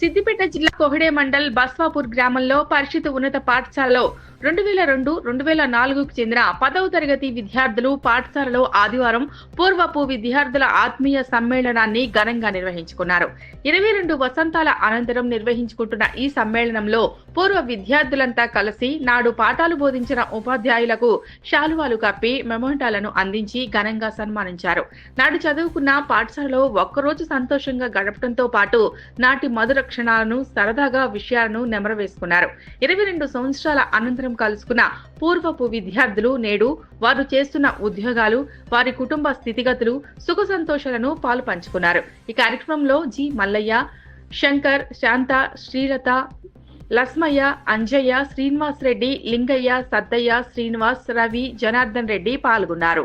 సిద్దిపేట జిల్లా కోహడే మండల్ బస్వాపూర్ గ్రామంలో పరిషత్ ఉన్నత పాఠశాలలో రెండు వేల రెండు రెండు వేల నాలుగుకు చెందిన పదవ తరగతి విద్యార్థులు పాఠశాలలో ఆదివారం పూర్వపు విద్యార్థుల ఆత్మీయ సమ్మేళనాన్ని ఘనంగా నిర్వహించుకున్నారు. ఇరవై రెండు వసంతాల అనంతరం నిర్వహించుకుంటున్న ఈ సమ్మేళనంలో పూర్వ విద్యార్థులంతా కలిసి నాడు పాఠాలు బోధించిన ఉపాధ్యాయులకు శాలువాలు కప్పి మెమోంటాలను అందించి ఘనంగా సన్మానించారు. నాడు చదువుకున్న పాఠశాలలో ఒక్కరోజు సంతోషంగా గడపడంతో పాటు నాటి మధుర క్షణాలను సరదాగా విషయాలను నెమరవేసుకున్నారు. ఇరవై రెండు సంవత్సరాల అనంతరం కలుసుకున్న పూర్వపు విద్యార్థులు నేడు వారు చేస్తున్న ఉద్యోగాలు వారి కుటుంబ స్థితిగతులు సుఖ సంతోషాలను పాలు పంచుకున్నారు ఈ కార్యక్రమంలో జి. మల్లయ్య శంకర్ శాంత శ్రీలత లస్మయ్య అంజయ్య శ్రీనివాస్ రెడ్డి లింగయ్య సద్దయ్య శ్రీనివాస్ రవి జనార్దన్ రెడ్డి పాల్గొన్నారు.